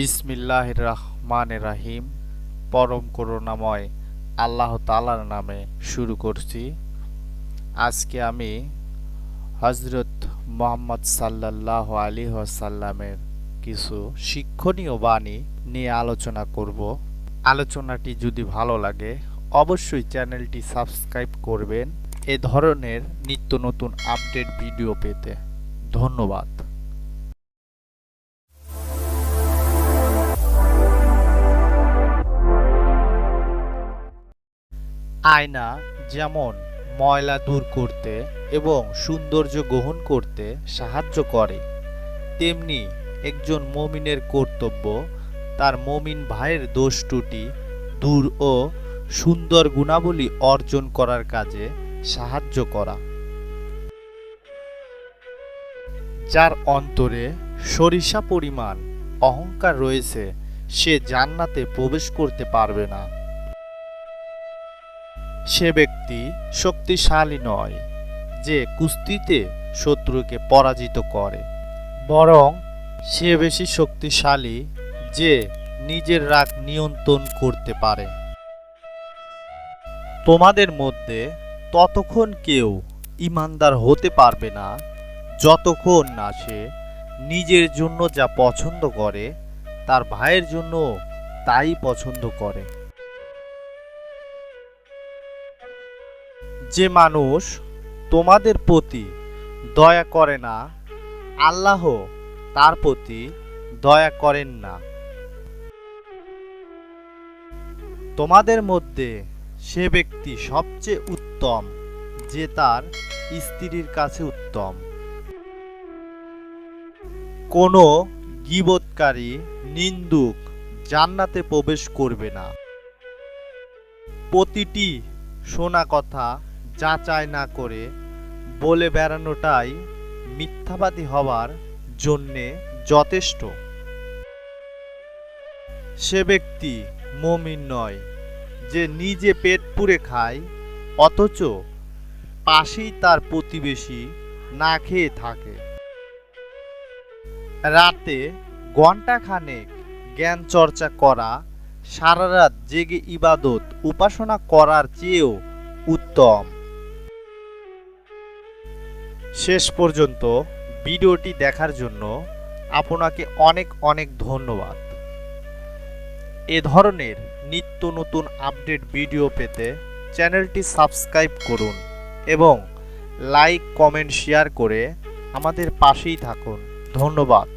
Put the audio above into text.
বিসমিল্লাহ রহমান রাহিম। পরম করুণাময় আল্লাহ তালার নামে শুরু করছি। আজকে আমি হজরত মোহাম্মদ সাল্লাহ আলী সাল্লামের কিছু শিক্ষণীয় বাণী নিয়ে আলোচনা করব। আলোচনাটি যদি ভালো লাগে, অবশ্যই চ্যানেলটি সাবস্ক্রাইব করবেন। এ ধরনের নিত্য নতুন আপডেট ভিডিও পেতে ধন্যবাদ। আয়না যেমন ময়লা দূর করতে এবং সৌন্দর্য গ্রহণ করতে সাহায্য করে, তেমনি একজন মমিনের কর্তব্য তার মমিন ভাইয়ের দোষ ত্রুটি দূর ও সুন্দর গুণাবলী অর্জন করার কাজে সাহায্য করা। যার অন্তরে সরিষা পরিমাণ অহংকার রয়েছে, সে জান্নাতে প্রবেশ করতে পারবে না। সে ব্যক্তি শক্তিশালী নয় যে কুস্তিতে শত্রুকে পরাজিত করে, বরং সে বেশি শক্তিশালী যে নিজের রাগ নিয়ন্ত্রণ করতে পারে। তোমাদের মধ্যে ততক্ষণ কেউ ইমানদার হতে পারবে না, যতক্ষণ না সে নিজের জন্য যা পছন্দ করে, তার ভাইয়ের জন্য তাই পছন্দ করে। যে মানুষ তোমাদের প্রতি দয়া করে না, আল্লাহ তার প্রতি দয়া করেন না। তোমাদের মধ্যে সে ব্যক্তি সবচেয়ে উত্তম, যে তার স্ত্রীর কাছে উত্তম। কোনো গিবৎকারী নিন্দুক জান্নাতে প্রবেশ করবে না। প্রতিটি শোনা কথা যাচাই না করে বলে বেড়ানোটাই মিথ্যাবাদী হওয়ার জন্যে যথেষ্ট। সে ব্যক্তি মমিন নয়, যে নিজে পেট পুড়ে খায়, অথচ পাশেই তার প্রতিবেশী না খেয়ে থাকে। রাতে ঘণ্টা খানেক জ্ঞান চর্চা করা সারা রাত জেগে ইবাদত উপাসনা করার চেয়েও উত্তম। শেষ পর্যন্ত ভিডিওটি দেখার জন্য আপনাকে অনেক অনেক ধন্যবাদ। এ ধরনের নিত্য নতুন আপডেট ভিডিও পেতে চ্যানেলটি সাবস্ক্রাইব করুন এবং লাইক, কমেন্ট, শেয়ার করে আমাদের পাশেই থাকুন। ধন্যবাদ।